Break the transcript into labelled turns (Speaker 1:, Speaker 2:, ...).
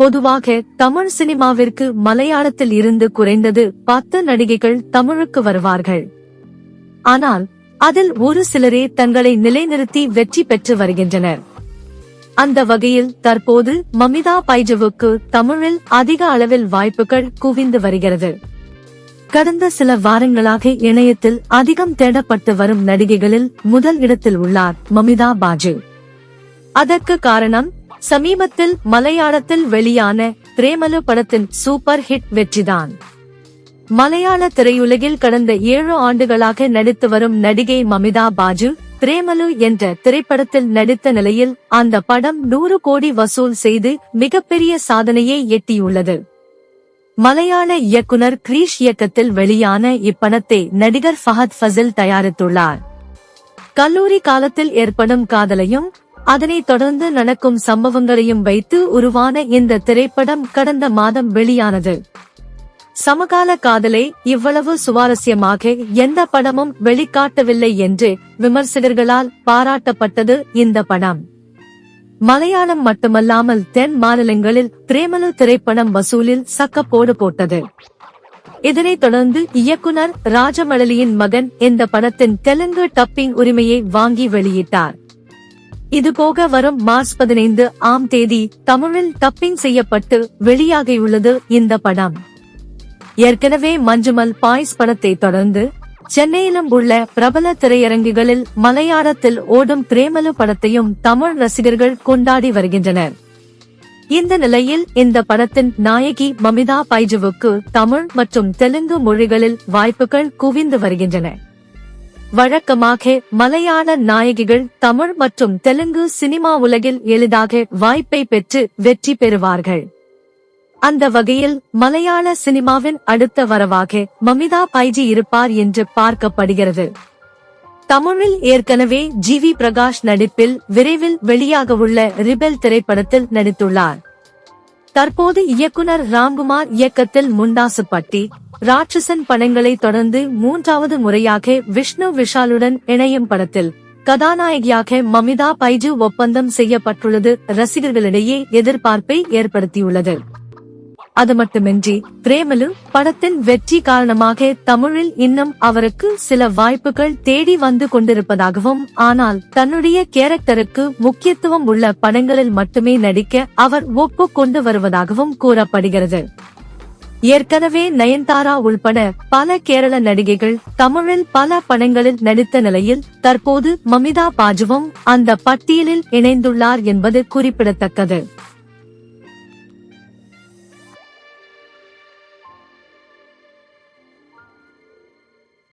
Speaker 1: பொதுவாக தமிழ் சினிமாவிற்கு மலையாளத்தில் இருந்து குறைந்தது பத்து நடிகைகள் தமிழுக்கு வருவார்கள். ஆனால் அதில் ஒரு சிலரே தங்களை நிலைநிறுத்தி வெற்றி பெற்று வருகின்றனர். அந்த வகையில் தற்போது மமிதா பைஜவுக்கு தமிழில் அதிக அளவில் வாய்ப்புகள் குவிந்து வருகிறது. கடந்த சில வாரங்களாக இணையத்தில் அதிகம் தேடப்பட்டு வரும் நடிகைகளில் முதல் இடத்தில் உள்ளார் மமிதா பாஜு. அதற்கு காரணம் சமீபத்தில் மலையாளத்தில் வெளியான பிரேமலு படத்தின் சூப்பர் ஹிட் வெற்றிதான். மலையாள திரையுலகில் கடந்த ஏழு ஆண்டுகளாக நடித்து வரும் நடிகை மமிதா பாஜு பிரேமலு என்ற திரைப்படத்தில் நடித்த நிலையில் அந்த படம் நூறு கோடி வசூல் செய்து மிகப்பெரிய சாதனையை எட்டியுள்ளது. மலையாள இயக்குனர் கிரீஷ் இயக்கத்தில் வெளியான இப்படத்தை நடிகர் ஃபஹத் ஃபசில் தயாரித்துள்ளார். கல்லூரி காலத்தில் ஏற்படும் காதலையும் அதனைத் தொடர்ந்து நடக்கும் சம்பவங்களையும் வைத்து உருவான இந்த திரைப்படம் கடந்த மாதம் வெளியானது. சமகால காதலை இவ்வளவு சுவாரஸ்யமாக எந்த படமும் வெளிக்காட்டவில்லை என்று விமர்சகர்களால் பாராட்டப்பட்டது இந்த படம். மலையாளம் மட்டுமல்லாமல் தென் மாநிலங்களில் பிரேமலு திரைப்படம் வசூலில் சக்கப்போடு போட்டது. இதனைத் தொடர்ந்து இயக்குனர் ராஜமழலியின் மகன் இந்த படத்தின் தெலுங்கு டப்பிங் உரிமையை வாங்கி வெளியிட்டார். இதுபோக வரும் மார்ச் பதினைந்து ஆம் தேதி தமிழில் டப்பிங் செய்யப்பட்டு வெளியாகியுள்ளது இந்த படம். ஏற்கனவே மஞ்சுமல் பாய்ஸ் படத்தை தொடர்ந்து சென்னையிலும் உள்ள பிரபல திரையரங்குகளில் மலையாளத்தில் ஓடும் பிரேமலு படத்தையும் தமிழ் ரசிகர்கள் கொண்டாடி வருகின்றனர். இந்த நிலையில் இந்த படத்தின் நாயகி மமிதா பைஜுவுக்கு தமிழ் மற்றும் தெலுங்கு மொழிகளில் வாய்ப்புகள் குவிந்து வருகின்றன. வழக்கமாக மலையாள நாயகிகள் தமிழ் மற்றும் தெலுங்கு சினிமா உலகில் எளிதாக வாய்ப்பை பெற்று வெற்றி பெறுவார்கள். அந்த வகையில் மலையாள சினிமாவின் அடுத்த வரவாக மமிதா பைஜி இருப்பார் என்று பார்க்கப்படுகிறது. தமிழில் ஏற்கனவே ஜி வி பிரகாஷ் நடிப்பில் விரைவில் வெளியாகவுள்ள ரிபெல் திரைப்படத்தில் நடித்துள்ளார். தற்போது இயக்குனர் ராம்குமார் இயக்கத்தில் முண்டாசுப்பட்டி ராட்சசன் படங்களை தொடர்ந்து மூன்றாவது முறையாக விஷ்ணு விஷாலுடன் இணையும் படத்தில் கதாநாயகியாக மமிதா பைஜு ஒப்பந்தம் செய்யப்பட்டுள்ளது. ரசிகர்களிடையே எதிர்பார்ப்பை ஏற்படுத்தியுள்ளது. அது மட்டுமின்றி பிரேமலு படத்தின் வெற்றி காரணமாக தமிழில் இன்னும் அவருக்கு சில வாய்ப்புகள் தேடி வந்து கொண்டிருப்பதாகவும் ஆனால் தன்னுடைய கேரக்டருக்கு முக்கியத்துவம் உள்ள படங்களில் மட்டுமே நடிக்க அவர் ஒப்புக்கொண்டு வருவதாகவும் கூறப்படுகிறது. ஏற்கனவே நயன்தாரா உள்பட பல கேரள நடிகைகள் தமிழில் பல படங்களில் நடித்த நிலையில் தற்போது மமிதா பாஜுவும் அந்த பட்டியலில் இணைந்துள்ளார் என்பது குறிப்பிடத்தக்கது.